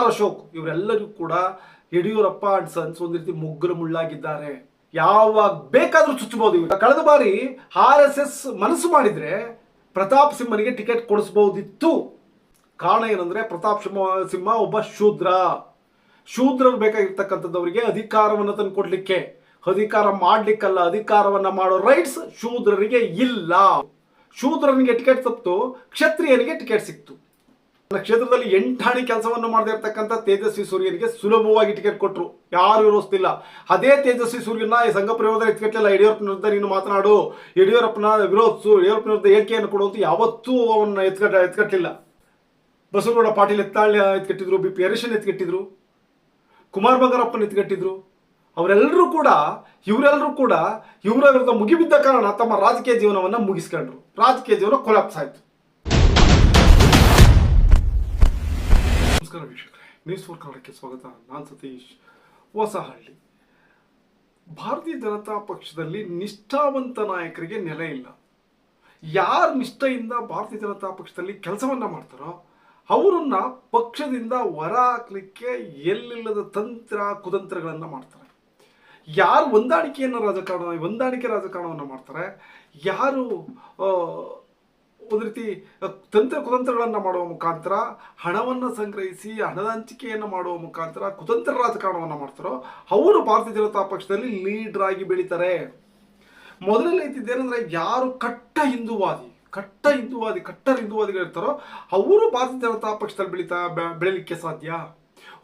R Ashok ಇವರೆಲ್ಲರೂ ಕೂಡ Yediyurappa and sons ಒಂದು ರೀತಿ ಮುಗ್ಗಲು ಮುಳ್ಳಾಗಿದ್ದಾರೆ. ಯಾವಾಗ ಬೇಕಾದ್ರೂ ಚುಚ್ಚಬಹುದು ಇವರು. ಕಳೆದ ಬಾರಿ ಆರ್ ಎಸ್ ಎಸ್ ಮನಸ್ಸು ಮಾಡಿದ್ರೆ ಪ್ರತಾಪ್ ಸಿಂಹನಿಗೆ ಟಿಕೆಟ್ ಕೊಡಿಸಬಹುದಿತ್ತು ಕಾರಣ ಏನಂದ್ರೆ ಪ್ರತಾಪ್ ಸಿಂಹ ಸಿಂಹ ಒಬ್ಬ ಶೂದ್ರ. ಶೂದ್ರರು ಬೇಕಾಗಿರ್ತಕ್ಕಂಥದ್ದವರಿಗೆ ಅಧಿಕಾರವನ್ನು ತಂದು ಕೊಡ್ಲಿಕ್ಕೆ ಅಧಿಕಾರ ಮಾಡ್ಲಿಕ್ಕಲ್ಲ, ಅಧಿಕಾರವನ್ನ ಮಾಡೋ ರೈಟ್ಸ್ ಶೂದ್ರರಿಗೆ ಇಲ್ಲ. ಶೂದ್ರನಿಗೆ ಟಿಕೆಟ್ ತಪ್ಪಿತು, ಕ್ಷತ್ರಿಯನಿಗೆ ಟಿಕೆಟ್ ಸಿಕ್ತು. ನನ್ನ ಕ್ಷೇತ್ರದಲ್ಲಿ ಎಂಟಾಣಿ ಕೆಲಸವನ್ನು ಮಾಡದೇ ಇರತಕ್ಕಂಥ ತೇಜಸ್ವಿ ಸೂರ್ಯನಿಗೆ ಸುಲಭವಾಗಿ ಟಿಕೆಟ್ ಕೊಟ್ಟರು ಯಾರು ವಿರೋಧಿಸ್ತಿಲ್ಲ ಅದೇ ತೇಜಸ್ವಿ ಸೂರ್ಯನ ಈ ಸಂಘ ಪ್ರಯೋಗದ ಎತ್ಕಟ್ಟಿಲ್ಲ. ಯಡಿಯೂರಪ್ಪನ ವಿರುದ್ಧ ನೀನು ಮಾತನಾಡು. ಯಡಿಯೂರಪ್ಪನ ವಿರೋಧಿಸು ಯಡಿಯೂರಪ್ಪನ ವಿರುದ್ಧ ಹೇಳಿಕೆಯನ್ನು ಕೊಡುವಂತ ಯಾವತ್ತೂ ಅವನ್ನ ಎತ್ಕಟ್ಟ ಎತ್ಕಟ್ಟಲಿಲ್ಲ ಬಸವಗೌಡ ಪಾಟೀಲ್ ಎತ್ತಾಳ ಎತ್ಕಟ್ಟಿದ್ರು, ಬಿ. ಪಿ. ಹರೀಶನ್ ಎತ್ಕಟ್ಟಿದ್ರು, ಕುಮಾರ್ ಬಂಗಾರಪ್ಪನ ಎತ್ಕಟ್ಟಿದ್ರು. ಅವರೆಲ್ಲರೂ ಕೂಡ, ಇವರೆಲ್ಲರೂ ಕೂಡ ಇವರ ವಿರುದ್ಧ ಮುಗಿಬಿದ್ದ ಕಾರಣ ತಮ್ಮ ರಾಜಕೀಯ ಜೀವನವನ್ನು ಮುಗಿಸ್ಕೊಂಡ್ರು. ರಾಜಕೀಯ ಜೀವನ ಕೊಲಾಪ್ಸ್ ಆಯ್ತು. ನಮಸ್ಕಾರ ವೀಕ್ಷಕರೇ ನ್ಯೂಸ್ ಫೋರ್ ಕನ್ನಡಕ್ಕೆ ಸ್ವಾಗತ. ನಾನು ಸತೀಶ್. ಹೊಸಹಳ್ಳಿ. ಭಾರತೀಯ ಜನತಾ ಪಕ್ಷದಲ್ಲಿ ನಿಷ್ಠಾವಂತ ನಾಯಕರಿಗೆ ನೆಲೆ ಇಲ್ಲ. ಯಾರು ನಿಷ್ಠೆಯಿಂದ ಭಾರತೀಯ ಜನತಾ ಪಕ್ಷದಲ್ಲಿ ಕೆಲಸವನ್ನ ಮಾಡ್ತಾರೋ, ಅವರನ್ನ ಪಕ್ಷದಿಂದ ಹೊರ ಹಾಕ್ಲಿಕ್ಕೆ ಎಲ್ಲಿಲ್ಲದ ತಂತ್ರ, ಕುತಂತ್ರಗಳನ್ನು ಮಾಡ್ತಾರೆ. ಯಾರು ಹೊಂದಾಣಿಕೆಯನ್ನು ರಾಜಕಾರಣ, ಹೊಂದಾಣಿಕೆ ರಾಜಕಾರಣವನ್ನು ಮಾಡ್ತಾರೆ, ಯಾರು ಒಂದು ರೀತಿ ತಂತ್ರ ಕುತಂತ್ರಗಳನ್ನು ಮಾಡುವ ಮುಖಾಂತರ, ಹಣವನ್ನು ಸಂಗ್ರಹಿಸಿ, ಹಣದ ಹಂಚಿಕೆಯನ್ನು ಮಾಡುವ ಮುಖಾಂತರ ಕುತಂತ್ರ ರಾಜಕಾರಣವನ್ನು ಮಾಡ್ತಾರೋ, ಅವರು ಭಾರತೀಯ ಜನತಾ ಪಕ್ಷದಲ್ಲಿ ಲೀಡರ್ ಆಗಿ ಬೆಳೀತಾರೆ. ಮೊದಲನೇ ಇದ್ದಿದ್ದೇನೆಂದ್ರೆ ಯಾರು ಕಟ್ಟ ಹಿಂದೂವಾದಿ ಕಟ್ಟ ಹಿಂದೂವಾದಿ ಕಟ್ಟರ್ ಹಿಂದೂವಾದಿಗಳಿರ್ತಾರೋ ಅವರು ಭಾರತೀಯ ಜನತಾ ಪಕ್ಷದಲ್ಲಿ ಬೆಳೀತಾ ಬೆಳೀಲಿಕ್ಕೆ ಸಾಧ್ಯ.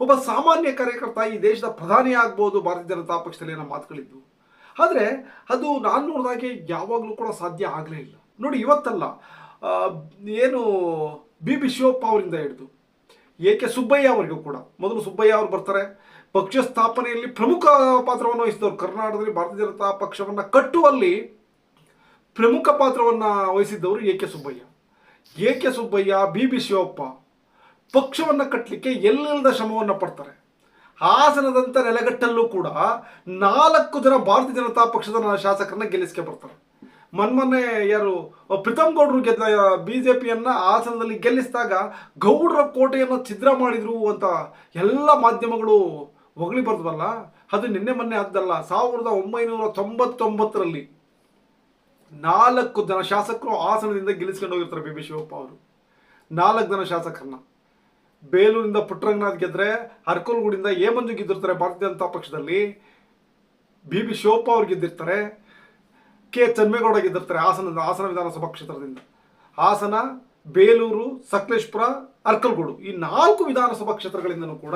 ಒಬ್ಬ ಸಾಮಾನ್ಯ ಕಾರ್ಯಕರ್ತ ಈ ದೇಶದ ಪ್ರಧಾನಿ ಆಗ್ಬೋದು ಭಾರತೀಯ ಜನತಾ ಪಕ್ಷದಲ್ಲಿ ನಮ್ಮ ಮಾತುಗಳಿದ್ದು ಆದರೆ, ಅದು ನಾನು ನೋಡಿದಾಗೆ ಯಾವಾಗಲೂ ಕೂಡ ಸಾಧ್ಯ ಆಗಲೇ ಇಲ್ಲ. ನೋಡಿ, ಇವತ್ತಲ್ಲ ಏನು ಬಿ ಬಿ ಶಿವಪ್ಪ ಅವರಿಂದ ಹಿಡಿದು ಎ ಕೆ ಸುಬ್ಬಯ್ಯ ಅವರಿಗೂ ಕೂಡ. ಮೊದಲು ಸುಬ್ಬಯ್ಯ ಅವರು ಬರ್ತಾರೆ. ಪಕ್ಷ ಸ್ಥಾಪನೆಯಲ್ಲಿ ಪ್ರಮುಖ ಪಾತ್ರವನ್ನು ವಹಿಸಿದವರು ಕರ್ನಾಟಕದಲ್ಲಿ ಭಾರತೀಯ ಜನತಾ ಪಕ್ಷವನ್ನು ಕಟ್ಟುವಲ್ಲಿ ಪ್ರಮುಖ ಪಾತ್ರವನ್ನು ವಹಿಸಿದ್ದವರು A K Subbaiah. A K Subbaiah B B Shivappa ಪಕ್ಷವನ್ನು ಕಟ್ಟಲಿಕ್ಕೆ ಎಲ್ಲಿಲ್ಲದ ಶ್ರಮವನ್ನು ಪಡ್ತಾರೆ. ಹಾಸನದಂಥ ನೆಲೆಗಟ್ಟಲ್ಲೂ ಕೂಡ ನಾಲ್ಕು ಜನ ಭಾರತೀಯ ಜನತಾ ಪಕ್ಷದ ಶಾಸಕರನ್ನ ಗೆಲ್ಲಿಸ್ಕೆ ಬರ್ತಾರೆ. ಮೊನ್ನೆ ಯಾರು ಪ್ರೀತಮ್ ಗೌಡ್ರು ಗೆದ್ದ ಬಿ ಜೆ ಪಿಯನ್ನು ಹಾಸನದಲ್ಲಿ ಗೆಲ್ಲಿಸಿದಾಗ ಗೌಡ್ರ ಕೋಟೆಯನ್ನು ಛಿದ್ರ ಮಾಡಿದ್ರು ಅಂತ ಎಲ್ಲ ಮಾಧ್ಯಮಗಳು ಹೊಗಳಿ ಬರ್ದವಲ್ಲ ಅದು ನಿನ್ನೆ ಮೊನ್ನೆ ಆದ್ದಲ್ಲ, ಸಾವಿರದ ಒಂಬೈನೂರ ತೊಂಬತ್ತೊಂಬತ್ತರಲ್ಲಿ. ನಾಲ್ಕು ಜನ ಶಾಸಕರು ಹಾಸನದಿಂದ ಗೆಲ್ಲಿಸ್ಕೊಂಡು ಹೋಗಿರ್ತಾರೆ ಬಿ ಬಿ ಶಿವಪ್ಪ ಅವರು. ನಾಲ್ಕು ಜನ ಶಾಸಕರನ್ನ. ಬೇಲೂರಿಂದ ಪುಟ್ಟರಂಗನಾಥ್ ಗೆದ್ರೆ ಅರ್ಕೋಲ್ಗೂಡಿಂದ ಹೇಮಂಜು ಮಂಜು ಗೆದ್ದಿರ್ತಾರೆ ಭಾರತೀಯ ಜನತಾ ಪಕ್ಷದಲ್ಲಿ. ಬಿ ಬಿ ಶಿವಪ್ಪ ಅವ್ರು ಗೆದ್ದಿರ್ತಾರೆ. ಕೆ ಚನ್ಮೇಗೌಡ ಗೆದ್ದಿರ್ತಾರೆ ಹಾಸನದಿಂದ ಹಾಸನ ವಿಧಾನಸಭಾ ಕ್ಷೇತ್ರದಿಂದ. ಹಾಸನ, ಬೇಲೂರು, ಸಕಲೇಶ್ಪುರ, ಅರ್ಕಲ್ಗೋಡು. ಈ ನಾಲ್ಕು ವಿಧಾನಸಭಾ ಕ್ಷೇತ್ರಗಳಿಂದನೂ ಕೂಡ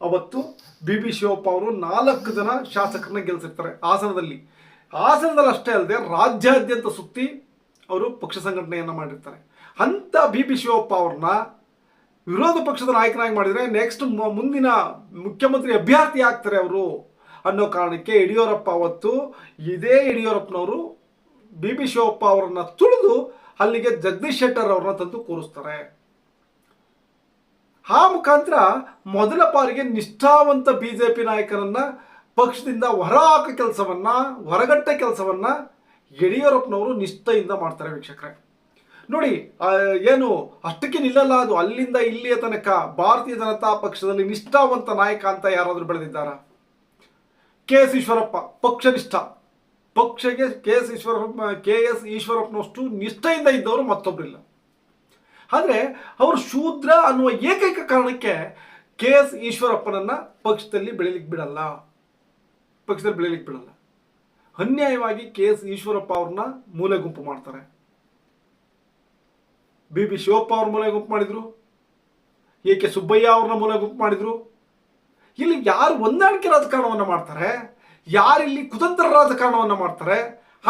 ಅವತ್ತು ಬಿ ಬಿ ಶಿವಪ್ಪ ಅವರು ನಾಲ್ಕು ಜನ ಶಾಸಕರನ್ನ ಗೆಲ್ಲಿಸಿರ್ತಾರೆ ಹಾಸನದಲ್ಲಿ. ಹಾಸನದಲ್ಲಿ ಅಷ್ಟೇ ಅಲ್ಲದೆ ರಾಜ್ಯಾದ್ಯಂತ ಸುತ್ತಿ ಅವರು ಪಕ್ಷ ಸಂಘಟನೆಯನ್ನು ಮಾಡಿರ್ತಾರೆ. ಅಂತ ಬಿ ಬಿ ಶಿವಪ್ಪ ಅವ್ರನ್ನ ವಿರೋಧ ಪಕ್ಷದ ನಾಯಕನಾಗಿ ಮಾಡಿದರೆ ನೆಕ್ಸ್ಟ್ ಮುಂದಿನ ಮುಖ್ಯಮಂತ್ರಿ ಅಭ್ಯರ್ಥಿ ಆಗ್ತಾರೆ ಅವರು. ಅನ್ನೋ ಕಾರಣಕ್ಕೆ ಯಡಿಯೂರಪ್ಪ ಅವತ್ತು ಇದೇ ಯಡಿಯೂರಪ್ಪನವರು ಬಿ ಬಿ ಶಿವಪ್ಪ ಅವರನ್ನು ತುಳಿದು ಅಲ್ಲಿಗೆ ಜಗದೀಶ್ ಶೆಟ್ಟರ್ ಅವ್ರನ್ನ ತಂದು ಕೂರಿಸ್ತಾರೆ. ಆ ಮುಖಾಂತರ ಮೊದಲ ಬಾರಿಗೆ ನಿಷ್ಠಾವಂತ ಬಿಜೆಪಿ ನಾಯಕರನ್ನ ಪಕ್ಷದಿಂದ ಹೊರ ಹಾಕೋ ಕೆಲಸವನ್ನ, ಹೊರಗಟ್ಟ ಕೆಲಸವನ್ನ ಯಡಿಯೂರಪ್ಪನವರು ನಿಷ್ಠೆಯಿಂದ ಮಾಡ್ತಾರೆ ವೀಕ್ಷಕರೇ. ನೋಡಿ ಏನು ಅಷ್ಟಕ್ಕೆ ನಿಲ್ಲಲ್ಲ ಅದು ಅಲ್ಲಿಂದ ಇಲ್ಲಿಯ ತನಕ ಭಾರತೀಯ ಜನತಾ ಪಕ್ಷದಲ್ಲಿ ನಿಷ್ಠಾವಂತ ನಾಯಕ ಅಂತ ಯಾರಾದರೂ ಬೆಳೆದಿದ್ದಾರಾ? ಕೆ ಎಸ್ ಈಶ್ವರಪ್ಪ ಪಕ್ಷನಿಷ್ಠ. ಪಕ್ಷಗೆ K S Eshwarappa K S ಈಶ್ವರಪ್ಪನಷ್ಟು ನಿಷ್ಠೆಯಿಂದ ಇದ್ದವರು ಮತ್ತೊಬ್ಬರಿಲ್ಲ ಆದರೆ ಅವರು ಶೂದ್ರ ಅನ್ನುವ ಏಕೈಕ ಕಾರಣಕ್ಕೆ ಕೆ ಎಸ್ ಈಶ್ವರಪ್ಪನನ್ನು ಪಕ್ಷದಲ್ಲಿ ಬೆಳಿಲಿಕ್ಕೆ ಬಿಡಲ್ಲ. ಪಕ್ಷದಲ್ಲಿ ಬೆಳಿಲಿಕ್ಕೆ ಬಿಡಲ್ಲ. ಅನ್ಯಾಯವಾಗಿ ಕೆ ಎಸ್ ಈಶ್ವರಪ್ಪ ಅವ್ರನ್ನ ಮೂಲೆ ಗುಂಪು ಮಾಡ್ತಾರೆ. ಬಿ ಬಿ ಶಿವಪ್ಪ ಅವ್ರ ಮೂಲೆ ಗುಂಪು ಮಾಡಿದರು. ಎ ಕೆ ಸುಬ್ಬಯ್ಯ ಅವ್ರನ್ನ ಮೂಲೆ ಗುಂಪು ಮಾಡಿದ್ರು. ಇಲ್ಲಿ ಯಾರು ಹೊಂದಾಣಿಕೆ ರಾಜಕಾರಣವನ್ನು ಮಾಡ್ತಾರೆ ಯಾರಿಲ್ಲಿ ಕುತಂತ್ರ ರಾಜಕಾರಣವನ್ನು ಮಾಡ್ತಾರೆ,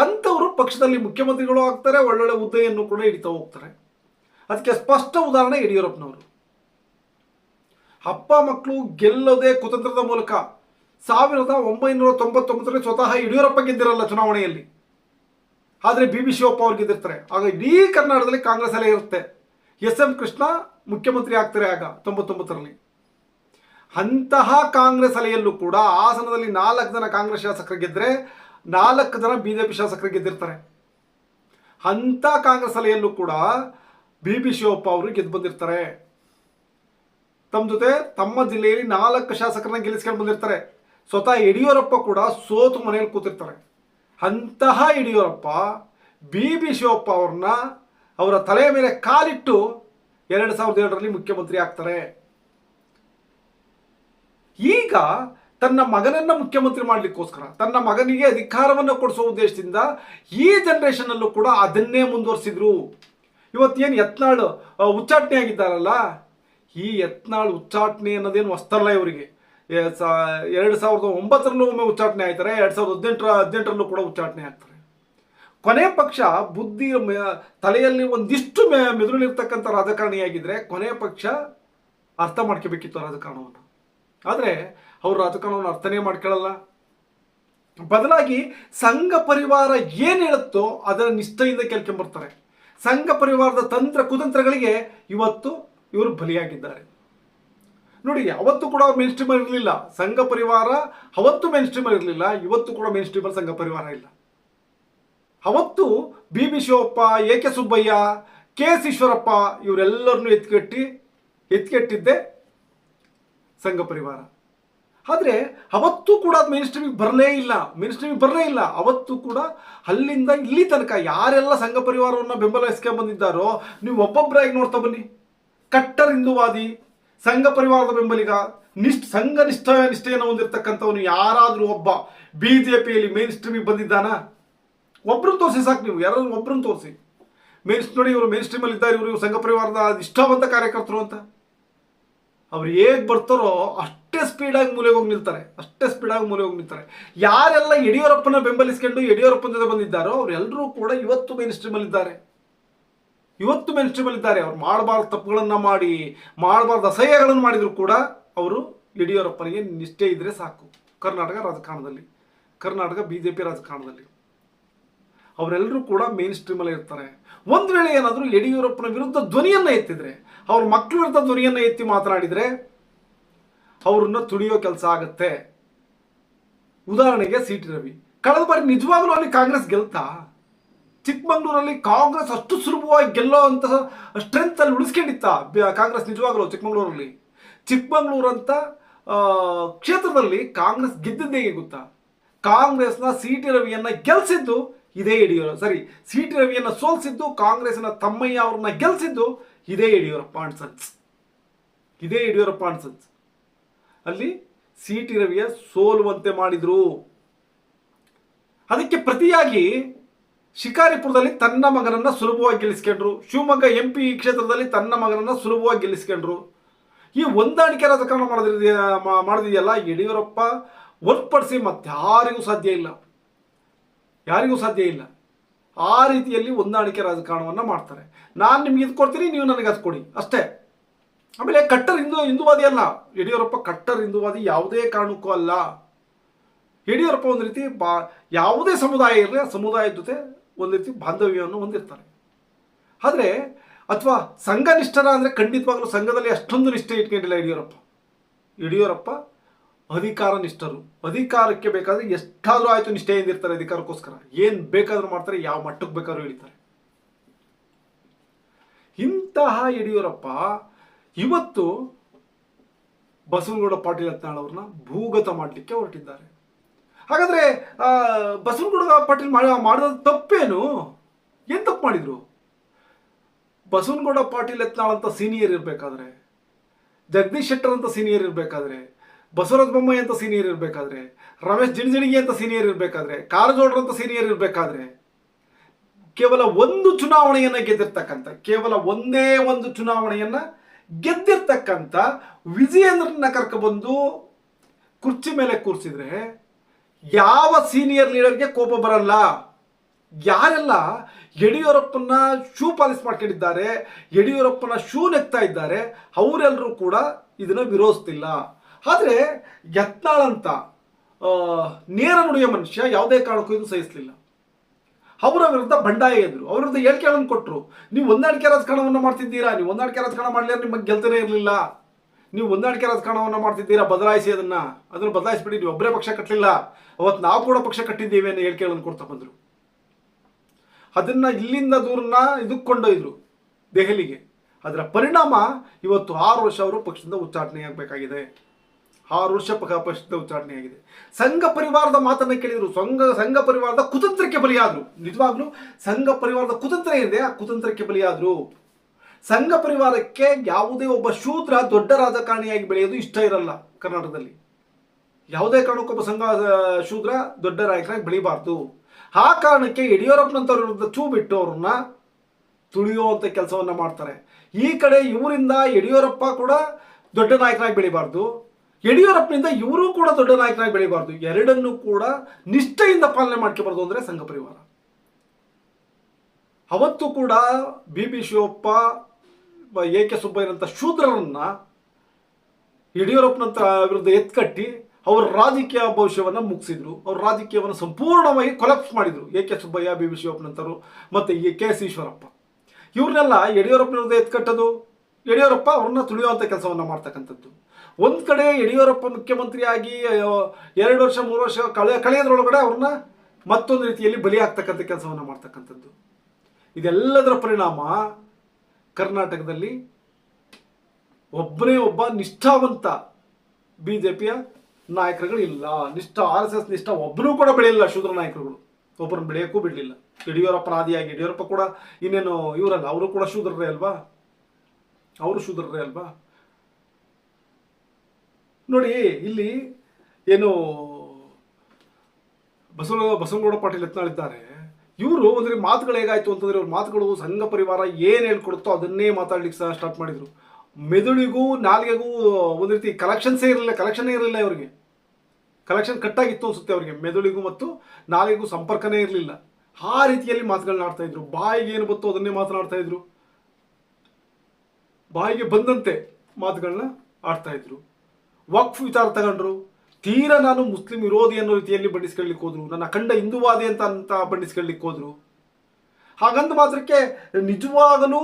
ಅಂಥವರು ಪಕ್ಷದಲ್ಲಿ ಮುಖ್ಯಮಂತ್ರಿಗಳು ಆಗ್ತಾರೆ, ಒಳ್ಳೊಳ್ಳೆ ಹುದ್ದೆಯನ್ನು ಕೂಡ ಹಿಡಿತಾ ಹೋಗ್ತಾರೆ. ಅದಕ್ಕೆ ಸ್ಪಷ್ಟ ಉದಾಹರಣೆ ಯಡಿಯೂರಪ್ಪನವರು. ಅಪ್ಪ ಮಕ್ಕಳು ಗೆಲ್ಲೋದೇ ಕುತಂತ್ರದ ಮೂಲಕ ಸಾವಿರದ ಒಂಬೈನೂರ ತೊಂಬತ್ತೊಂಬತ್ತರಲ್ಲಿ ಸ್ವತಃ ಯಡಿಯೂರಪ್ಪ ಗೆದ್ದಿರಲ್ಲ ಚುನಾವಣೆಯಲ್ಲಿ. ಆದರೆ ಬಿ ಬಿ ಶಿವಪ್ಪ ಅವ್ರು ಗೆದ್ದಿರ್ತಾರೆ. ಆಗ ಇಡೀ ಕರ್ನಾಟಕದಲ್ಲಿ ಕಾಂಗ್ರೆಸ್ ಅಲ್ಲೇ ಇರುತ್ತೆ. ಎಸ್ ಎಂ ಕೃಷ್ಣ ಮುಖ್ಯಮಂತ್ರಿ ಆಗ್ತಾರೆ ಆಗ ತೊಂಬತ್ತೊಂಬತ್ತರಲ್ಲಿ. ಅಂತಹ ಕಾಂಗ್ರೆಸ್ ಅಲೆಯಲ್ಲೂ ಕೂಡ ಹಾಸನದಲ್ಲಿ ನಾಲ್ಕು ಜನ ಕಾಂಗ್ರೆಸ್ ಶಾಸಕರು ಗೆದ್ದರೆ ನಾಲ್ಕು ಜನ ಬಿಜೆಪಿ ಶಾಸಕರು ಗೆದ್ದಿರ್ತಾರೆ. ಅಂಥ ಕಾಂಗ್ರೆಸ್ ಅಲೆಯಲ್ಲೂ ಕೂಡ ಬಿ ಪಿ ಶಿವಪ್ಪ ಅವರು ಗೆದ್ದು ಬಂದಿರ್ತಾರೆ. ತಮ್ಮ ಜೊತೆ ತಮ್ಮ ಜಿಲ್ಲೆಯಲ್ಲಿ ನಾಲ್ಕು ಶಾಸಕರನ್ನ ಗೆಲ್ಲಿಸ್ಕೊಂಡು ಬಂದಿರ್ತಾರೆ. ಸ್ವತಃ ಯಡಿಯೂರಪ್ಪ ಕೂಡ ಸೋತು ಮನೆಯಲ್ಲಿ ಕೂತಿರ್ತಾರೆ. ಅಂತಹ ಯಡಿಯೂರಪ್ಪ ಬಿ ಬಿ ಶಿವಪ್ಪ ಅವ್ರನ್ನ ಅವರ ತಲೆಯ ಮೇಲೆ ಕಾಲಿಟ್ಟು ಎರಡು ಸಾವಿರದ ಎರಡರಲ್ಲಿ ಮುಖ್ಯಮಂತ್ರಿ ಆಗ್ತಾರೆ. ಈಗ ತನ್ನ ಮಗನನ್ನ ಮುಖ್ಯಮಂತ್ರಿ ಮಾಡಲಿಕ್ಕೋಸ್ಕರ, ತನ್ನ ಮಗನಿಗೆ ಅಧಿಕಾರವನ್ನು ಕೊಡಿಸೋ ಉದ್ದೇಶದಿಂದ ಈ ಜನರೇಷನ್ ಅಲ್ಲೂ ಕೂಡ ಅದನ್ನೇ ಮುಂದುವರಿಸಿದ್ರು. ಇವತ್ತೇನು ಯತ್ನಾಳ್ ಉಚ್ಚಾಟನೆ ಆಗಿದ್ದಾರಲ್ಲ? ಈ ಯತ್ನಾಳ್ ಉಚ್ಚಾಟನೆ ಅನ್ನೋದೇನು ಹೊಸ್ತಲ್ಲ ಇವರಿಗೆ. ಎರಡು ಸಾವಿರದ ಒಂಬತ್ತರಲ್ಲೂ ಒಮ್ಮೆ ಉಚ್ಚಾಟನೆ ಆಯ್ತಾರೆ, ಎರಡು ಸಾವಿರದ ಹದಿನೆಂಟರ, ಹದಿನೆಂಟರಲ್ಲೂ ಕೂಡ ಉಚ್ಚಾಟನೆ ಆಗ್ತಾರೆ. ಕೊನೆ ಪಕ್ಷ ಬುದ್ಧಿ ತಲೆಯಲ್ಲಿ ಒಂದಿಷ್ಟು ಮೆ, ಮೆದುಳಿರ್ತಕ್ಕಂಥ ರಾಜಕಾರಣಿಯಾಗಿದ್ದರೆ ಕೊನೆ ಪಕ್ಷ ಅರ್ಥ ಮಾಡ್ಕೋಬೇಕಿತ್ತು ರಾಜಕಾರಣವನ್ನು. ಆದರೆ ಅವರು ರಾಜಕಾರಣವನ್ನು ಅರ್ಥನೇ ಮಾಡ್ಕೊಳ್ಳಲ್ಲ. ಬದಲಾಗಿ ಸಂಘ ಪರಿವಾರ ಏನು ಹೇಳುತ್ತೋ ಅದರ ನಿಷ್ಠೆಯಿಂದ ಕೇಳ್ಕೊಂಬರ್ತಾರೆ ಸಂಘ ಪರಿವಾರದ ತಂತ್ರ ಕುತಂತ್ರಗಳಿಗೆ ಇವತ್ತು ಇವರು ಬಲಿಯಾಗಿದ್ದಾರೆ. ನೋಡಿ, ಅವತ್ತು ಕೂಡ ಮೇನ್ ಸ್ಟ್ರೀಮರ್ ಇರಲಿಲ್ಲ. ಸಂಘ ಪರಿವಾರ ಅವತ್ತು ಮೇನ್ ಸ್ಟ್ರೀಮರ್ ಇರಲಿಲ್ಲ, ಇವತ್ತು ಕೂಡ ಮೇನ್ ಸ್ಟ್ರೀಮರ್ ಸಂಘ ಪರಿವಾರ ಇಲ್ಲ. ಅವತ್ತು B B Shivappa, A K Subbaiah, K S Eshwarappa ಇವರೆಲ್ಲರನ್ನು ಎತ್ಕಟ್ಟಿ, ಎತ್ಕಟ್ಟಿದ್ದೆ ಸಂಘ ಪರಿವಾರ. ಆದರೆ ಅವತ್ತು ಕೂಡ ಅದು ಮೇನ್ ಬರಲೇ ಇಲ್ಲ. ಮೇನ್ ಸ್ಟ್ರೀಮಿಗೆ ಬರಲೇ ಇಲ್ಲ. ಅವತ್ತು ಕೂಡ ಅಲ್ಲಿಂದ ಇಲ್ಲಿ ತನಕ ಯಾರೆಲ್ಲ ಸಂಘ ಪರಿವಾರವನ್ನು ಬೆಂಬಲಿಸ್ಕೊಂಡು ಬಂದಿದ್ದಾರೋ, ನೀವು ಒಬ್ಬೊಬ್ಬರಾಗಿ ನೋಡ್ತಾ ಬನ್ನಿ. ಕಟ್ಟರ್ ಹಿಂದೂವಾದಿ, ಸಂಘ ಪರಿವಾರದ ಬೆಂಬಲಿಗ, ನಿಷ್ಠ, ಸಂಘ ನಿಷ್ಠ ನಿಷ್ಠೆಯನ್ನು ಹೊಂದಿರತಕ್ಕಂಥವನು ಯಾರಾದರೂ ಒಬ್ಬ ಬಿ ಜೆ ಪಿಯಲ್ಲಿ ಮೇನ್ ಸ್ಟ್ರೀಮಿಗೆ ಬಂದಿದ್ದಾನಾ? ಒಬ್ಬರನ್ನು ತೋರಿಸಿ ಸಾಕು ನೀವು. ಯಾರು ಒಬ್ಬರನ್ನು ತೋರಿಸಿ. ಮೇನ್ ನೋಡಿ ಇವರು ಮೇನ್ ಸ್ಟ್ರೀಮಲ್ಲಿ ಇದ್ದಾರೆ ಇವರು ಸಂಘ ಪರಿವಾರದ ಇಷ್ಟವಂತ ಕಾರ್ಯಕರ್ತರು ಅಂತ. ಅವ್ರು ಹೇಗೆ ಬರ್ತಾರೋ ಅಷ್ಟೇ ಸ್ಪೀಡಾಗಿ ಮೂಲೆಗೆ ಹೋಗಿ ನಿಲ್ತಾರೆ. ಅಷ್ಟೇ ಸ್ಪೀಡಾಗಿ ಮೂಲೆಗೆ ಹೋಗಿ ನಿಲ್ತಾರೆ. ಯಾರೆಲ್ಲ ಯಡಿಯೂರಪ್ಪನ ಬೆಂಬಲಿಸ್ಕೊಂಡು ಯಡಿಯೂರಪ್ಪನ ಜೊತೆ ಬಂದಿದ್ದಾರೋ ಅವರೆಲ್ಲರೂ ಕೂಡ ಇವತ್ತು ಮೇನ್ ಸ್ಟ್ರೀಮಲ್ಲಿ ಇದ್ದಾರೆ. ಇವತ್ತು ಮೇನ್ ಸ್ಟ್ರೀಮಲ್ಲಿ ಇದ್ದಾರೆ. ಅವ್ರು ಮಾಡಬಾರ್ದು ತಪ್ಪುಗಳನ್ನು ಮಾಡಿ, ಮಾಡಬಾರ್ದು ಅಸಹ್ಯಗಳನ್ನು ಮಾಡಿದರೂ ಕೂಡ ಅವರು ಯಡಿಯೂರಪ್ಪನಿಗೆ ನಿಷ್ಠೆ ಇದ್ದರೆ ಸಾಕು. ಕರ್ನಾಟಕ ರಾಜಕಾರಣದಲ್ಲಿ. ಕರ್ನಾಟಕ ಬಿ ಜೆ ಪಿ ರಾಜಕಾರಣದಲ್ಲಿ. ಅವರೆಲ್ಲರೂ ಕೂಡ ಮೇನ್ ಸ್ಟ್ರೀಮಲ್ಲಿ ಇರ್ತಾರೆ. ಒಂದು ವೇಳೆ ಏನಾದರೂ ಯಡಿಯೂರಪ್ಪನ ವಿರುದ್ಧ ಧ್ವನಿಯನ್ನು ಎತ್ತಿದರೆ, ಅವ್ರ ಮಕ್ಕಳ ವಿರುದ್ಧ ಧ್ವನಿಯನ್ನು ಎತ್ತಿ ಮಾತನಾಡಿದರೆ, ಅವ್ರನ್ನ ತುಳಿಯೋ ಕೆಲಸ ಆಗುತ್ತೆ. ಉದಾಹರಣೆಗೆ ಸಿ ಟಿ ರವಿ. ಕಳೆದ ಬಾರಿ ನಿಜವಾಗ್ಲೂ ಅಲ್ಲಿ ಕಾಂಗ್ರೆಸ್ ಗೆಲ್ತಾ? ಚಿಕ್ಕಮಂಗ್ಳೂರಲ್ಲಿ ಕಾಂಗ್ರೆಸ್ ಅಷ್ಟು ಸುಲಭವಾಗಿ ಗೆಲ್ಲೋ ಅಂತ ಸ್ಟ್ರೆಂತ್ ಅಲ್ಲಿ ಉಳಿಸ್ಕೊಂಡಿತ್ತ? ಕಾಂಗ್ರೆಸ್ ನಿಜವಾಗ್ಲೂ ಚಿಕ್ಕಮಗಳೂರಲ್ಲಿ. ಚಿಕ್ಕಮಗಳೂರು ಅಂತ ಕ್ಷೇತ್ರದಲ್ಲಿ ಕಾಂಗ್ರೆಸ್ ಗೆದ್ದಿದ್ದೇ ಗೊತ್ತಾ? ಕಾಂಗ್ರೆಸ್ನ ಸಿ ಟಿ ರವಿಯನ್ನ ಗೆಲ್ಸಿದ್ದು ಇದೇ ಯಡಿಯೂರಪ್ಪ. ಸರಿ ಸಿ ಟಿ ರವಿಯನ್ನು ಸೋಲಿಸಿದ್ದು ಕಾಂಗ್ರೆಸ್ನ ತಮ್ಮಯ್ಯ ಅವ್ರನ್ನ ಗೆಲ್ಲಿಸಿದ್ದು ಇದೇ ಯಡಿಯೂರಪ್ಪ ಅಂಡ್ ಇದೇ ಯಡಿಯೂರಪ್ಪ ಅಂಡ್ ಅಲ್ಲಿ ಸಿ ಟಿ ರವಿಯ ಸೋಲುವಂತೆ ಮಾಡಿದ್ರು. ಅದಕ್ಕೆ ಪ್ರತಿಯಾಗಿ ಶಿಕಾರಿಪುರದಲ್ಲಿ ತನ್ನ ಮಗನನ್ನ ಸುಲಭವಾಗಿ ಗೆಲ್ಲಿಸ್ಕೊಂಡ್ರು. ಶಿವಮೊಗ್ಗ ಎಂ ಪಿ ಕ್ಷೇತ್ರದಲ್ಲಿ ತನ್ನ ಮಗನನ್ನ ಸುಲಭವಾಗಿ ಗೆಲ್ಲಿಸ್ಕೊಂಡ್ರು. ಈ ಹೊಂದಾಣಿಕೆ ರಾಜಕಾರಣ ಮಾಡೋದಿದೆಯಲ್ಲ, ಯಡಿಯೂರಪ್ಪ ಹೊರತುಪಡಿಸಿ ಮತ್ತಾರಿಗೂ ಸಾಧ್ಯ ಇಲ್ಲ. ಯಾರಿಗೂ ಸಾಧ್ಯ ಇಲ್ಲ. ಆ ರೀತಿಯಲ್ಲಿ ಹೊಂದಾಣಿಕೆ ರಾಜಕಾರಣವನ್ನು ಮಾಡ್ತಾರೆ. ನಾನು ನಿಮ್ಗೆ ಇದು ಕೊಡ್ತೀನಿ, ನೀವು ನನಗೆ ಅದು ಕೊಡಿ. ಅಷ್ಟೇ. ಆಮೇಲೆ ಕಟ್ಟರ್ ಹಿಂದೂ, ಹಿಂದೂವಾದಿ ಅಲ್ಲ. ಯಡಿಯೂರಪ್ಪ ಕಟ್ಟರ್, ಹಿಂದೂವಾದಿ ಯಾವುದೇ ಕಾರಣಕ್ಕೂ ಅಲ್ಲ. ಯಡಿಯೂರಪ್ಪ ಒಂದು ರೀತಿ ಬಾ, ಯಾವುದೇ ಸಮುದಾಯ ಇರಲಿ, ಆ ಸಮುದಾಯದ ಜೊತೆ ಒಂದು ರೀತಿ ಬಾಂಧವ್ಯವನ್ನು ಹೊಂದಿರ್ತಾರೆ. ಆದರೆ, ಅಥವಾ ಸಂಘನಿಷ್ಠರ ಅಂದರೆ ಖಂಡಿತವಾಗಲೂ ಸಂಘದಲ್ಲಿ ಅಷ್ಟೊಂದು ನಿಷ್ಠೆ ಇಟ್ಕೊಂಡಿಲ್ಲ ಯಡಿಯೂರಪ್ಪ. ಯಡಿಯೂರಪ್ಪ ಅಧಿಕಾರ ನಿಷ್ಠರು ಅಧಿಕಾರಕ್ಕೆ ಬೇಕಾದ್ರೆ ಎಷ್ಟಾದರೂ ಆಯಿತು ನಿಷ್ಠೆಯಿಂದ ಇರ್ತಾರೆ ಅಧಿಕಾರಕ್ಕೋಸ್ಕರ. ಏನು ಬೇಕಾದರೂ ಮಾಡ್ತಾರೆ, ಯಾವ ಮಟ್ಟಕ್ಕೆ ಬೇಕಾದ್ರೂ ಇಳಿತಾರೆ. ಇಂತಹ ಯಡಿಯೂರಪ್ಪ ಇವತ್ತು ಬಸವನಗೌಡ ಪಾಟೀಲ್ ಯತ್ನಾಳ್ ಅವ್ರನ್ನ ಭೂಗತ ಮಾಡಲಿಕ್ಕೆ ಹೊರಟಿದ್ದಾರೆ. ಹಾಗಾದ್ರೆ ಬಸವನಗೌಡ ಪಾಟೀಲ್ ಮಾಡ ಮಾಡಿದ ತಪ್ಪೇನು? ಏನು ತಪ್ಪು ಮಾಡಿದ್ರು? ಬಸವನಗೌಡ ಪಾಟೀಲ್ ಯತ್ನಾಳ್ ಅಂತ ಸೀನಿಯರ್ ಇರಬೇಕಾದ್ರೆ, ಜಗದೀಶ್ ಶೆಟ್ಟರ್ ಅಂತ ಸೀನಿಯರ್ ಇರಬೇಕಾದ್ರೆ ಬಸವರಾಜ ಬೊಮ್ಮಾಯಿ ಅಂತ ಸೀನಿಯರ್ ಇರಬೇಕಾದ್ರೆ, ರಮೇಶ್ ಜಿಣಜಿಣಿಗಿ ಅಂತ ಸೀನಿಯರ್ ಇರಬೇಕಾದ್ರೆ ಕಾರಜೋಡ್ರ ಅಂತ ಸೀನಿಯರ್ ಇರಬೇಕಾದ್ರೆ, ಕೇವಲ ಒಂದು ಚುನಾವಣೆಯನ್ನ ಗೆದ್ದಿರ್ತಕ್ಕಂಥ, ಕೇವಲ ಒಂದೇ ಒಂದು ಚುನಾವಣೆಯನ್ನ ಗೆದ್ದಿರ್ತಕ್ಕಂಥ ವಿಜಯೇಂದ್ರನ್ನ ಕರ್ಕೊಬಂದು ಕುರ್ಚಿ ಮೇಲೆ ಕೂರಿಸಿದ್ರೆ ಯಾವ ಸೀನಿಯರ್ ಲೀಡರ್ಗೆ ಕೋಪ ಬರಲ್ಲ? ಯಾರೆಲ್ಲ ಯಡಿಯೂರಪ್ಪನ ಶೂ ಪಾಲಿಸ್ ಮಾಡ್ಕೊಂಡಿದ್ದಾರೆ, ಯಡಿಯೂರಪ್ಪನ ಶೂ ನೆಕ್ತಾ ಇದ್ದಾರೆ ಅವರೆಲ್ಲರೂ ಕೂಡ ಇದನ್ನು ವಿರೋಧಿಸ್ತಿಲ್ಲ. ಆದರೆ ಯತ್ನಾಳಂತ ನೇರ ನುಡಿಯ ಮನುಷ್ಯ ಯಾವುದೇ ಕಾರಣಕ್ಕೂ ಇದು ಸಹಿಸಲಿಲ್ಲ. ಅವರ ವಿರುದ್ಧ ಬಂಡಾಯ ಎದ್ರು. ಅವ್ರ ವಿರುದ್ಧ ಹೇಳಿಕೆಗಳನ್ನು ಕೊಟ್ಟರು ನೀವು ಹೊಂದಾಣಿಕೆ ರಾಜಕಾರಣವನ್ನು ಮಾಡ್ತಿದ್ದೀರಾ? ನೀವು ಹೊಂದಾಣಿಕೆ ರಾಜಕಾರಣ ಮಾಡಲಿಲ್ಲ ನಿಮಗೆ ಗೆಲ್ತನೇ ಇರಲಿಲ್ಲ. ನೀವು ಹೊಂದಾಣಿಕೆ ರಾಜಕಾರಣವನ್ನು ಮಾಡ್ತಿದ್ದೀರಾ? ಬದಲಾಯಿಸಿ ಅದನ್ನ. ಅದನ್ನು ಬದಲಾಯಿಸ್ಬಿಡಿ. ನೀವು ಒಬ್ಬರೇ ಪಕ್ಷ ಕಟ್ಟಲಿಲ್ಲ ಅವತ್ತು ನಾವು ಕೂಡ ಪಕ್ಷ ಕಟ್ಟಿದ್ದೀವಿ ಅನ್ನೋ ಹೇಳಿಕೆಗಳನ್ನು ಕೊಡ್ತಾ ಬಂದರು. ಅದನ್ನ ಇಲ್ಲಿಂದ ದೂರನ್ನ ಇದಕ್ಕೆ ಕೊಂಡೊಯ್ದರು ದೆಹಲಿಗೆ. ಅದರ ಪರಿಣಾಮ ಇವತ್ತು ಆರು ವರ್ಷ ಅವರು ಪಕ್ಷದಿಂದ ಉಚ್ಚಾಟನೆಯಾಗಬೇಕಾಗಿದೆ. ಆರು ವರ್ಷ ಪಕ್ಷ ಉಚ್ಚಾರಣೆ ಸಂಘ ಪರಿವಾರದ ಮಾತನ್ನು ಕೇಳಿದ್ರು. ಸಂಘ ಸಂಘ ಪರಿವಾರದ ಕುತಂತ್ರಕ್ಕೆ ಬಲಿಯಾದ್ರು. ನಿಜವಾಗ್ಲೂ ಸಂಘ ಪರಿವಾರದ ಕುತಂತ್ರ ಏನಿದೆ? ಆ ಕುತಂತ್ರಕ್ಕೆ ಬಲಿಯಾದ್ರು. ಸಂಘ ಪರಿವಾರಕ್ಕೆ ಯಾವುದೇ ಒಬ್ಬ ಶೂದ್ರ ದೊಡ್ಡ ರಾಜಕಾರಣಿಯಾಗಿ ಬೆಳೆಯೋದು ಇಷ್ಟ ಇರಲ್ಲ ಕರ್ನಾಟಕದಲ್ಲಿ. ಯಾವುದೇ ಕಾರಣಕ್ಕೊಬ್ಬ ಸಂಘ ಶೂದ್ರ, ದೊಡ್ಡ ನಾಯಕರಾಗಿ ಬೆಳಿಬಾರ್ದು. ಆ ಕಾರಣಕ್ಕೆ ಯಡಿಯೂರಪ್ಪನಂತವ್ರ ವಿರುದ್ಧ ಚೂ ಬಿಟ್ಟು ಅವ್ರನ್ನ ತುಳಿಯುವಂಥ ಕೆಲಸವನ್ನ ಮಾಡ್ತಾರೆ. ಈ ಕಡೆ ಇವರಿಂದ ಯಡಿಯೂರಪ್ಪ ಕೂಡ ದೊಡ್ಡ ನಾಯಕರಾಗಿ ಬೆಳಿಬಾರ್ದು. ಯಡಿಯೂರಪ್ಪನಿಂದ ಇವರು ಕೂಡ ದೊಡ್ಡ ನಾಯಕರಾಗಿ ಬೆಳಿಬಾರ್ದು. ಎರಡನ್ನೂ ಕೂಡ ನಿಷ್ಠೆಯಿಂದ ಪಾಲನೆ ಮಾಡ್ಕೋಬಾರ್ದು ಅಂದ್ರೆ ಸಂಘ ಪರಿವಾರ. ಅವತ್ತು ಕೂಡ B B Shivappa A K ಸುಬ್ಬಯ್ಯನಂತ ಶೂದ್ರರನ್ನ ಯಡಿಯೂರಪ್ಪನಂತ ವಿರುದ್ಧ ಎತ್ಕಟ್ಟಿ ಅವರ ರಾಜಕೀಯ ಭವಿಷ್ಯವನ್ನು ಮುಗಿಸಿದ್ರು. ಅವ್ರ ರಾಜಕೀಯವನ್ನು ಸಂಪೂರ್ಣವಾಗಿ ಕೊಲಾಪ್ಸ್ ಮಾಡಿದ್ರು. A K Subbaiah, B B ಶಿವಪ್ಪನಂತರು ಮತ್ತು ಎ ಕೆ ಎಸ್ ಈಶ್ವರಪ್ಪ. ಇವ್ರನ್ನೆಲ್ಲ ಯಡಿಯೂರಪ್ಪನ ವಿರುದ್ಧ ಎತ್ಕಟ್ಟೋದು. ಯಡಿಯೂರಪ್ಪ ಅವ್ರನ್ನ ತುಳಿಯುವಂಥ ಕೆಲಸವನ್ನು ಮಾಡ್ತಕ್ಕಂಥದ್ದು. ಒಂದು ಕಡೆ ಯಡಿಯೂರಪ್ಪ ಮುಖ್ಯಮಂತ್ರಿಯಾಗಿ ಎರಡು ವರ್ಷ, ಮೂರು ವರ್ಷ ಕಳೆ, ಕಳೆಯೋದ್ರೊಳಗಡೆ ಅವ್ರನ್ನ ಮತ್ತೊಂದು ರೀತಿಯಲ್ಲಿ ಬಲಿಯಾಗ್ತಕ್ಕಂಥ ಕೆಲಸವನ್ನು ಮಾಡ್ತಕ್ಕಂಥದ್ದು. ಇದೆಲ್ಲದರ ಪರಿಣಾಮ ಕರ್ನಾಟಕದಲ್ಲಿ ಒಬ್ಬನೇ ಒಬ್ಬ ನಿಷ್ಠಾವಂತ ಬಿ ಜೆ ಪಿಯ ನಾಯಕರುಗಳು ಇಲ್ಲ ನಿಷ್ಠ, ಆರ್ ಎಸ್ ಎಸ್ ನಿಷ್ಠ ಒಬ್ಬನೂ ಕೂಡ ಬೆಳೆಯಲಿಲ್ಲ ಶೂದ್ರ ನಾಯಕರುಗಳು. ಒಬ್ಬರನ್ನ ಬೆಳೆಯೋಕ್ಕೂ ಬಿಡಲಿಲ್ಲ. ಯಡಿಯೂರಪ್ಪನ ಆದಿಯಾಗಿ, ಯಡಿಯೂರಪ್ಪ ಕೂಡ ಇನ್ನೇನು ಇವರಲ್ಲ, ಅವರು ಕೂಡ ಶೂದ್ರರೇ ಅಲ್ವಾ? ಅವರು ಶೂದ್ರರೇ ಅಲ್ವಾ? ನೋಡಿ, ಇಲ್ಲಿ ಏನು ಬಸವ, ಬಸವನಗೌಡ ಪಾಟೀಲ್ ಎತ್ನಾಳಿದ್ದಾರೆ ಇವರು ಒಂದ್ರೆ ಮಾತುಗಳು ಹೇಗಾಯ್ತು ಅಂತಂದ್ರೆ ಅವ್ರ ಮಾತುಗಳು ಸಂಘ ಪರಿವಾರ ಏನು ಹೇಳ್ಕೊಡುತ್ತೋ ಅದನ್ನೇ ಮಾತಾಡ್ಲಿಕ್ಕೆ ಸಹ ಸ್ಟಾರ್ಟ್ ಮಾಡಿದರು. ಮೆದುಳಿಗೂ ನಾಲಿಗೆಗೂ ಒಂದು ರೀತಿ ಕಲೆಕ್ಷನ್ಸೇ ಇರಲಿಲ್ಲ ಕಲೆಕ್ಷನ್ನೇ ಇರಲಿಲ್ಲ ಇವರಿಗೆ. ಕಲೆಕ್ಷನ್ ಕಟ್ಟಾಗಿತ್ತು ಅನ್ಸುತ್ತೆ ಅವರಿಗೆ. ಮೆದುಳಿಗೂ ಮತ್ತು ನಾಲಿಗೂ ಸಂಪರ್ಕನೇ ಇರಲಿಲ್ಲ. ಆ ರೀತಿಯಲ್ಲಿ ಮಾತುಗಳನ್ನ ಆಡ್ತಾ ಇದ್ರು. ಬಾಯಿಗೆ ಏನು ಬತ್ತೋ ಅದನ್ನೇ ಮಾತನಾಡ್ತಾ ಇದ್ರು. ಬಾಯಿಗೆ ಬಂದಂತೆ ಮಾತುಗಳನ್ನ ಆಡ್ತಾ ಇದ್ರು. ವಕ್ಫ್ ವಿಚಾರ ತಗೊಂಡ್ರು. ತೀರಾ ನಾನು ಮುಸ್ಲಿಂ ವಿರೋಧಿ ಅನ್ನೋ ರೀತಿಯಲ್ಲಿ ಬಣ್ಣಿಸ್ಕೊಳ್ಳಿಕ್ಕೆ ಹೋದ್ರು. ನನ್ನ ಅಖಂಡ ಹಿಂದೂವಾದಿ ಅಂತ ಅಂತ ಬಣ್ಣಿಸ್ಕೊಳ್ಳಿಕ್ಕೆ ಹೋದ್ರು. ಹಾಗಂದ ಮಾತ್ರಕ್ಕೆ ನಿಜವಾಗಲೂ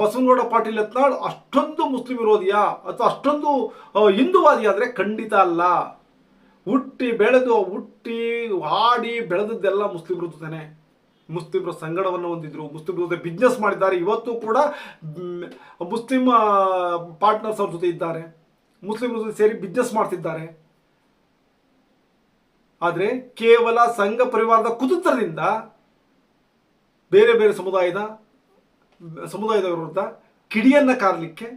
ಬಸವನಗೌಡ ಪಾಟೀಲ್ ಯತ್ನಾಳ್ ಅಷ್ಟೊಂದು ಮುಸ್ಲಿಂ ವಿರೋಧಿಯಾ? ಅಥವಾ ಅಷ್ಟೊಂದು ಹಿಂದುವಾದಿ ಆದರೆ ಖಂಡಿತ ಅಲ್ಲ. ಹುಟ್ಟಿ ಬೆಳೆದು, ಹುಟ್ಟಿ ಹಾಡಿ ಬೆಳೆದದ್ದೆಲ್ಲ ಮುಸ್ಲಿಂ ಜೊತೆನೆ ಮುಸ್ಲಿಮರ ಸಂಗಡವನ್ನು ಹೊಂದಿದ್ರು. ಮುಸ್ಲಿಮ್ ಜೊತೆ ಬಿಸ್ನೆಸ್ ಮಾಡಿದ್ದಾರೆ. ಇವತ್ತು ಕೂಡ ಮುಸ್ಲಿಂ ಪಾರ್ಟ್ನರ್ಸ್ ಅವ್ರ ಜೊತೆ ಇದ್ದಾರೆ. ಮುಸ್ಲಿಮರ ಜೊತೆ ಸೇರಿ ಬಿಸ್ನೆಸ್ ಮಾಡ್ತಿದ್ದಾರೆ. ಆದರೆ ಕೇವಲ ಸಂಘ ಪರಿವಾರದ ಕುತಂತ್ರದಿಂದ ಬೇರೆ ಬೇರೆ ಸಮುದಾಯದ ಸಮುದಾಯದ ವಿರುದ್ಧ ಕಿಡಿಯನ್ನ ಕಾರಲಿಕ್ಕೆ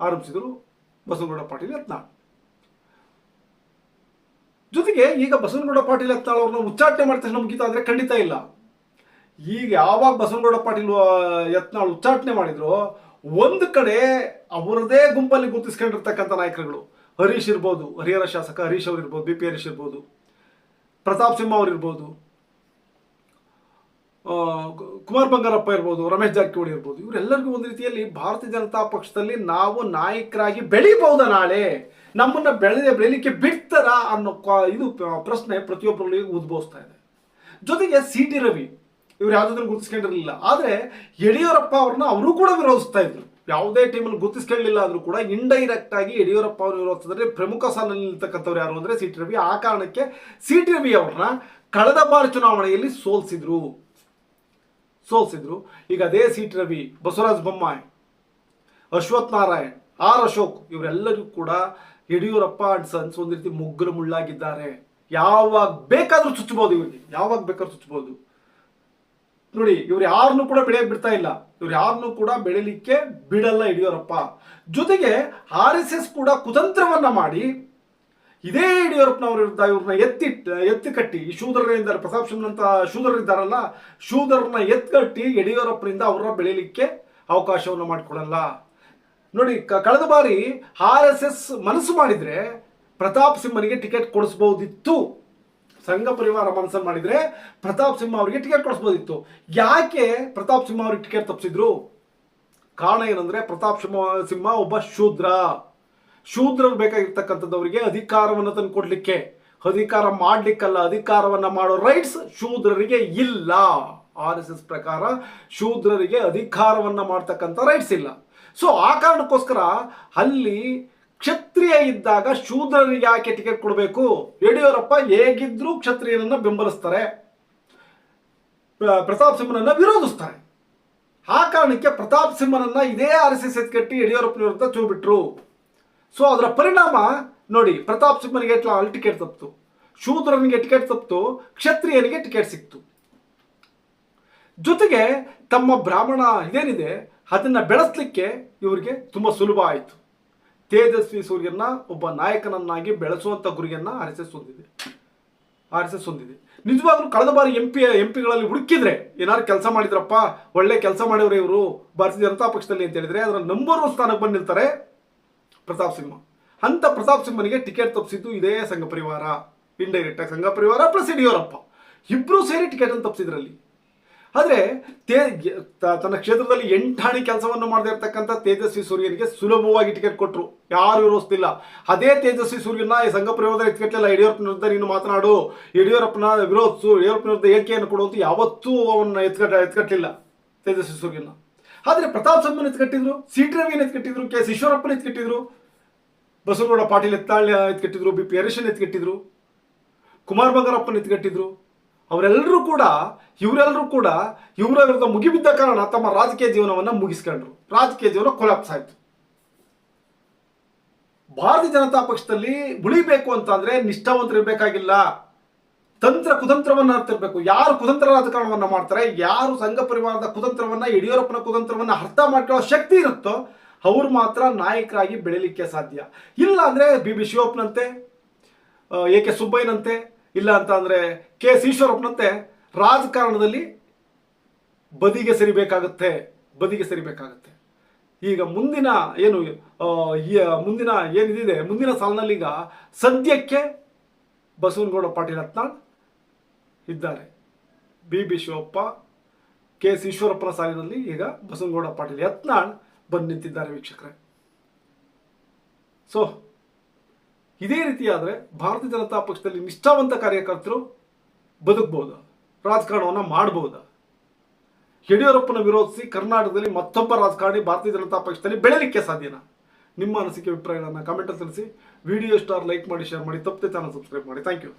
ಆರಂಭಿಸಿದರು ಬಸವನಗೌಡ ಪಾಟೀಲ್ ಯತ್ನಾಳ್. ಜೊತೆಗೆ ಈಗ ಬಸವನಗೌಡ ಪಾಟೀಲ್ ಯತ್ನಾಳ್ ಅವ್ರನ್ನ ಉಚ್ಚಾಟನೆ ಮಾಡಿದ ತಕ್ಷಣ ಅಂದರೆ ಖಂಡಿತ ಇಲ್ಲ. ಈಗ ಯಾವಾಗ ಬಸವನಗೌಡ ಪಾಟೀಲ್ ಯತ್ನಾಳ್ ಉಚ್ಚಾಟನೆ ಮಾಡಿದ್ರು ಒಂದು ಕಡೆ ಅವರದೇ ಗುಂಪಲ್ಲಿ ಗುರುತಿಸ್ಕೊಂಡಿರ್ತಕ್ಕಂಥ ನಾಯಕರುಗಳು. ಹರೀಶ್ ಇರ್ಬೋದು, ಹರಿಹರ ಶಾಸಕ ಹರೀಶ್ ಅವ್ರು ಇರ್ಬೋದು, ಬಿ ಪಿ ಹರೀಶ್ ಇರ್ಬೋದು, ಪ್ರತಾಪ್ ಸಿಂಹ ಅವ್ರು ಇರ್ಬೋದು ಕುಮಾರ್ ಬಂಗಾರಪ್ಪ ಇರ್ಬೋದು, ರಮೇಶ್ ಜಾರಕಿಹೊಳಿ ಇರ್ಬೋದು, ಇವರೆಲ್ಲರಿಗೂ ಒಂದು ರೀತಿಯಲ್ಲಿ ಭಾರತೀಯ ಜನತಾ ಪಕ್ಷದಲ್ಲಿ ನಾವು ನಾಯಕರಾಗಿ ಬೆಳಿಬಹುದ ನಾಳೆ. ನಮ್ಮನ್ನ ಬೆಳೆದ ಬೆಳಿಲಿಕ್ಕೆ ಬಿಡ್ತಾರ ಅನ್ನೋ ಇದು ಪ್ರಶ್ನೆ ಪ್ರತಿಯೊಬ್ಬರಲ್ಲಿ ಉದ್ಭವಿಸ್ತಾ ಇದೆ. ಜೊತೆಗೆ ಸಿ ಟಿ ರವಿ ಇವ್ರು ಯಾವುದನ್ನು ಗುರುತಿಸ್ಕೊಂಡಿರಲಿಲ್ಲ. ಆದರೆ ಯಡಿಯೂರಪ್ಪ ಅವ್ರನ್ನ ಅವರು ಕೂಡ ವಿರೋಧಿಸ್ತಾ ಇದ್ರು. ಯಾವುದೇ ಟೀಮಲ್ಲಿ ಗುರುತಿಸ್ಕೊಳ್ಳಿಲ್ಲ ಆದ್ರೂ ಕೂಡ ಇಂಡೈರೆಕ್ಟ್ ಆಗಿ ಯಡಿಯೂರಪ್ಪ ಅವರು ವಿರೋಧಿಸಿದ್ರೆ ಪ್ರಮುಖ ಸ್ಥಾನದಲ್ಲಿ ನಿಲ್ತಕ್ಕಂಥವ್ರು ಯಾರು ಅಂದ್ರೆ ಸಿ ಟಿ ರವಿ. ಆ ಕಾರಣಕ್ಕೆ ಸಿ ಟಿ ರವಿ ಅವ್ರನ್ನ ಕಳೆದ ಬಾರಿ ಚುನಾವಣೆಯಲ್ಲಿ ಸೋಲ್ಸಿದ್ರು. ಸೋಲ್ಸಿದ್ರು. ಈಗ ಅದೇ C T Ravi, Basavaraj Bommai, Ashwath Narayan, R Ashok ಇವರೆಲ್ಲರೂ ಕೂಡ ಯಡಿಯೂರಪ್ಪ ಅಂಡ್ ಸನ್ಸ್ ಒಂದು ರೀತಿ ಮುಗ್ಗರು ಮುಳ್ಳಾಗಿದ್ದಾರೆ. ಯಾವಾಗ ಬೇಕಾದ್ರೂ ಚುಚ್ಚಬಹುದು ಇವರಿಗೆ. ಯಾವಾಗ ಬೇಕಾದ್ರೂ ಚುಚ್ಚಬಹುದು. ನೋಡಿ, ಇವ್ರು ಯಾರನ್ನೂ ಕೂಡ ಬೆಳೆಯಕ್ಕೆ ಬಿಡ್ತಾ ಇಲ್ಲ. ಇವ್ರು ಯಾರನ್ನು ಕೂಡ ಬೆಳಿಲಿಕ್ಕೆ ಬಿಡಲ್ಲ ಯಡಿಯೂರಪ್ಪ. ಜೊತೆಗೆ ಆರ್ ಎಸ್ ಎಸ್ ಕೂಡ ಕುತಂತ್ರವನ್ನ ಮಾಡಿ, ಇದೇ ಯಡಿಯೂರಪ್ಪನವ್ರ ವಿರುದ್ಧ ಇವ್ರನ್ನ ಎತ್ತಿ ಎತ್ತಿ ಕಟ್ಟಿ ಈ ಪ್ರತಾಪ್ ಸಿಂಹನಂತ ಶೂದ್ರರಿದ್ದಾರಲ್ಲ ಶೂದ್ರರನ್ನ ಎತ್ಕಟ್ಟಿ ಯಡಿಯೂರಪ್ಪನಿಂದ ಅವ್ರನ್ನ ಬೆಳಿಲಿಕ್ಕೆ ಅವಕಾಶವನ್ನು ಮಾಡಿಕೊಡಲ್ಲ. ನೋಡಿ ಕಳೆದ ಬಾರಿ ಆರ್ ಎಸ್ ಎಸ್ ಮನಸ್ಸು ಮಾಡಿದ್ರೆ ಪ್ರತಾಪ್ ಸಿಂಹನಿಗೆ ಟಿಕೆಟ್ ಕೊಡಿಸ್ಬಹುದಿತ್ತು ಸಂಘ ಪರಿವಾರ ಮನಸ್ಸನ್ನು ಮಾಡಿದ್ರೆ ಪ್ರತಾಪ್ ಸಿಂಹ ಅವರಿಗೆ ಟಿಕೆಟ್ ಕೊಡಿಸ್ಬೋದಿತ್ತು. ಯಾಕೆ ಪ್ರತಾಪ್ ಸಿಂಹ ಅವ್ರಿಗೆ ಟಿಕೆಟ್ ತಪ್ಪಿಸಿದ್ರು? ಕಾರಣ ಏನಂದ್ರೆ ಪ್ರತಾಪ್ ಸಿಂಹ ಒಬ್ಬ ಶೂದ್ರ. ಶೂದ್ರರು ಬೇಕಾಗಿರ್ತಕ್ಕಂಥದ್ದವರಿಗೆ ಅಧಿಕಾರವನ್ನು ತಂದು ಕೊಡ್ಲಿಕ್ಕೆ ಅಧಿಕಾರ ಮಾಡ್ಲಿಕ್ಕಲ್ಲ, ಅಧಿಕಾರವನ್ನ ಮಾಡೋ ರೈಟ್ಸ್ ಶೂದ್ರರಿಗೆ ಇಲ್ಲ. ಆರ್ ಎಸ್ ಎಸ್ ಪ್ರಕಾರ ಶೂದ್ರರಿಗೆ ಅಧಿಕಾರವನ್ನ ಮಾಡ್ತಕ್ಕಂಥ ರೈಟ್ಸ್ ಇಲ್ಲ. ಸೊ ಆ ಕಾರಣಕ್ಕೋಸ್ಕರ ಅಲ್ಲಿ ಕ್ಷತ್ರಿಯ ಇದ್ದಾಗ ಶೂದ್ರರಿಗೆ ಯಾಕೆ ಟಿಕೆಟ್ ಕೊಡಬೇಕು? ಯಡಿಯೂರಪ್ಪ ಹೇಗಿದ್ರೂ ಕ್ಷತ್ರಿಯನನ್ನು ಬೆಂಬಲಿಸ್ತಾರೆ. ಪ್ರತಾಪ್ ಸಿಂಹನನ್ನು ವಿರೋಧಿಸ್ತಾರೆ. ಆ ಕಾರಣಕ್ಕೆ ಪ್ರತಾಪ್ ಸಿಂಹನನ್ನ ಇದೇ ಆರ್ ಎಸ್ ಎಸ್ ಎತ್ಕಟ್ಟಿ ಯಡಿಯೂರಪ್ಪನ ವಿರುದ್ಧ ಚೂಬಿಟ್ರು ಸೊ ಅದರ ಪರಿಣಾಮ ನೋಡಿ, ಪ್ರತಾಪ್ ಸಿಂಹನಿಗೆ ಟಿಕೆಟ್ ತಪ್ಪಿತು. ಶೂದ್ರನಿಗೆ ಟಿಕೆಟ್ ತಪ್ಪಿತು, ಕ್ಷತ್ರಿಯನಿಗೆ ಟಿಕೆಟ್ ಸಿಕ್ತು. ಜೊತೆಗೆ ತಮ್ಮ ಬ್ರಾಹ್ಮಣ ಇದೇನಿದೆ, ಅದನ್ನ ಬೆಳೆಸಲಿಕ್ಕೆ ಇವರಿಗೆ ತುಂಬಾ ಸುಲಭ ಆಯಿತು. ತೇಜಸ್ವಿ ಸೂರ್ಯನ ಒಬ್ಬ ನಾಯಕನನ್ನಾಗಿ ಬೆಳೆಸುವಂತ ಗುರಿಯನ್ನ ಆರ್ ಎಸ್ ಎಸ್ ಹೊಂದಿದೆ. ಆರ್ ಎಸ್ ಎಸ್ ಹೊಂದಿದೆ. ನಿಜವಾಗ್ಲೂ ಕಳೆದ ಬಾರಿ ಎಂ ಪಿ ಎಂ ಪಿಗಳಲ್ಲಿ ಹುಡುಕಿದ್ರೆ ಏನಾದ್ರು ಕೆಲಸ ಮಾಡಿದ್ರಪ್ಪ, ಒಳ್ಳೆ ಕೆಲಸ ಮಾಡಿದ್ರೆ ಇವರು, ಭಾರತೀಯ ಜನತಾ ಪಕ್ಷದಲ್ಲಿ ಅಂತ ಹೇಳಿದ್ರೆ ಅದರ ನಂಬರ್ ಒನ್ ಸ್ಥಾನಕ್ಕೆ ಬಂದಿರ್ತಾರೆ ಪ್ರತಾಪ್ ಸಿಂಹ. ಅಂತ ಪ್ರತಾಪ್ ಸಿಂಹನಿಗೆ ಟಿಕೆಟ್ ತಪ್ಪಿಸಿದ್ದು ಇದೇ ಸಂಘ ಪರಿವಾರ. ಇಂಡೈರೆಕ್ಟ್ ಆಗಿ ಸಂಘ ಪರಿವಾರ ಪ್ಲಸ್ ಯಡಿಯೂರಪ್ಪ. ಇಬ್ರು ಸೇರಿ ಟಿಕೆಟ್ ಅನ್ನು ತಪ್ಪಿಸಿದ್ರಲ್ಲಿ ಆದರೆ ತೇ ತನ್ನ ಕ್ಷೇತ್ರದಲ್ಲಿ ಎಂಟಾಣಿ ಕೆಲಸವನ್ನು ಮಾಡದೇ ಇರತಕ್ಕಂಥ ತೇಜಸ್ವಿ ಸೂರ್ಯನಿಗೆ ಸುಲಭವಾಗಿ ಟಿಕೆಟ್ ಕೊಟ್ಟರು ಯಾರು ವಿರೋಧಿಸ್ತಿಲ್ಲ ಅದೇ ತೇಜಸ್ವಿ ಸೂರ್ಯನ ಈ ಸಂಘ ಪರಿವಾರ ಟಿಕೆಟ್ಲೆಲ್ಲ ಯಡಿಯೂರಪ್ಪನ ವಿರುದ್ಧ ನೀನು ಮಾತನಾಡು. ಯಡಿಯೂರಪ್ಪನ ವಿರೋಧಿಸು ಯಡಿಯೂರಪ್ಪನ ವಿರುದ್ಧ ಹೇಳಿಕೆಯನ್ನು ಕೊಡುವಂತ ಯಾವತ್ತೂ ಅವನ್ನ ಎತ್ಕಟ್ಟ ಎತ್ಕಟ್ಟಲಿಲ್ಲ ತೇಜಸ್ವಿ ಸೂರ್ಯನ ಆದರೆ ಪ್ರತಾಪ್ ಸಿಂಹನ ಎತ್ಕಟ್ಟಿದ್ರು, ಸಿ ಟಿ ರವಿನ ಎತ್ಕಟ್ಟಿದ್ರು, ಕೆ ಎಸ್ ಈಶ್ವರಪ್ಪನ ಎತ್ಕಟ್ಟಿದ್ರು, ಬಸವಗೌಡ ಪಾಟೀಲ್ ಎತ್ತಾಳ್ಯ ಎತ್ಕಟ್ಟಿದ್ರು, ಬಿ ಪಿ ಹರೀಶನ್ ಎತ್ಕಟ್ಟಿದ್ರು, ಕುಮಾರ್ ಬಂಗಾರಪ್ಪನ ಎತ್ಕಟ್ಟಿದ್ರು. ಅವರೆಲ್ಲರೂ ಕೂಡ, ಇವರೆಲ್ಲರೂ ಕೂಡ ಇವರ ವಿರುದ್ಧ ಮುಗಿಬಿದ್ದ ಕಾರಣ ತಮ್ಮ ರಾಜಕೀಯ ಜೀವನವನ್ನು ಮುಗಿಸ್ಕೊಂಡ್ರು. ರಾಜಕೀಯ ಜೀವನ ಕೊಲಾಪ್ಸ್ ಆಯ್ತು. ಭಾರತೀಯ ಜನತಾ ಪಕ್ಷದಲ್ಲಿ ಉಳಿಬೇಕು ಅಂತ ಅಂದ್ರೆ ನಿಷ್ಠಾವಂತರು ಇರಬೇಕಾಗಿಲ್ಲ ತಂತ್ರ ಕುತಂತ್ರವನ್ನ ಅರ್ತಿರ್ಬೇಕು ಯಾರು ಕುತಂತ್ರ ರಾಜಕಾರಣವನ್ನ ಮಾಡ್ತಾರೆ, ಯಾರು ಸಂಘ ಪರಿವಾರದ ಕುತಂತ್ರವನ್ನ, ಯಡಿಯೂರಪ್ಪನ ಕುತಂತ್ರವನ್ನ ಅರ್ಥ ಮಾಡ್ಕೊಳ್ಳೋ ಶಕ್ತಿ ಇರುತ್ತೋ ಅವ್ರು ಮಾತ್ರ ನಾಯಕರಾಗಿ ಬೆಳೀಲಿಕ್ಕೆ ಸಾಧ್ಯ. ಇಲ್ಲ ಅಂದ್ರೆ ಬಿ ಬಿ ಶಿವಪ್ಪನಂತೆ ಎ ಕೆ ಸುಬ್ಬಯ್ಯನಂತೆ ಇಲ್ಲ ಅಂತ ಅಂದರೆ ಕೆ ಎಸ್ ಈಶ್ವರಪ್ಪನಂತೆ ರಾಜಕಾರಣದಲ್ಲಿ ಬದಿಗೆ ಸರಿಬೇಕಾಗುತ್ತೆ ಬದಿಗೆ ಸರಿಬೇಕಾಗುತ್ತೆ. ಈಗ ಮುಂದಿನ ಏನು ಮುಂದಿನ ಏನಿದೆ, ಮುಂದಿನ ಸಾಲಿನಲ್ಲಿ ಈಗ ಸದ್ಯಕ್ಕೆ ಬಸವನಗೌಡ ಪಾಟೀಲ್ ಯತ್ನಾಳ್ ಇದ್ದಾರೆ. B B Shivappa, K S ಈಶ್ವರಪ್ಪನ ಸಾಲಿನಲ್ಲಿ ಈಗ ಬಸವನಗೌಡ ಪಾಟೀಲ್ ಯತ್ನಾಳ್ ಬಂದು ನಿಂತಿದ್ದಾರೆ ವೀಕ್ಷಕರೇ. ಸೊ ಇದೇ ರೀತಿಯಾದರೆ ಭಾರತೀಯ ಜನತಾ ಪಕ್ಷದಲ್ಲಿ ನಿಷ್ಠಾವಂತ ಕಾರ್ಯಕರ್ತರು ಬದುಕಬಹುದು ರಾಜಕಾರಣವನ್ನು ಮಾಡ್ಬೋದಾ? ಯಡಿಯೂರಪ್ಪನ ವಿರೋಧಿಸಿ ಕರ್ನಾಟಕದಲ್ಲಿ ಮತ್ತೊಬ್ಬ ರಾಜಕಾರಣಿ ಭಾರತೀಯ ಜನತಾ ಪಕ್ಷದಲ್ಲಿ ಬೆಳೆಯಲಿಕ್ಕೆ ಸಾಧ್ಯನಾ? ನಿಮ್ಮ ಅನಿಸಿಕೆ, ಅಭಿಪ್ರಾಯಗಳನ್ನು ಕಮೆಂಟ್ ತಿಳಿಸಿ. ವಿಡಿಯೋ ಸ್ಟಾರ್ ಲೈಕ್ ಮಾಡಿ ಶೇರ್ ಮಾಡಿ. ತಪ್ಪದೆ ಚಾನಲ್ ಸಬ್ಸ್ಕ್ರೈಬ್ ಮಾಡಿ. Thank you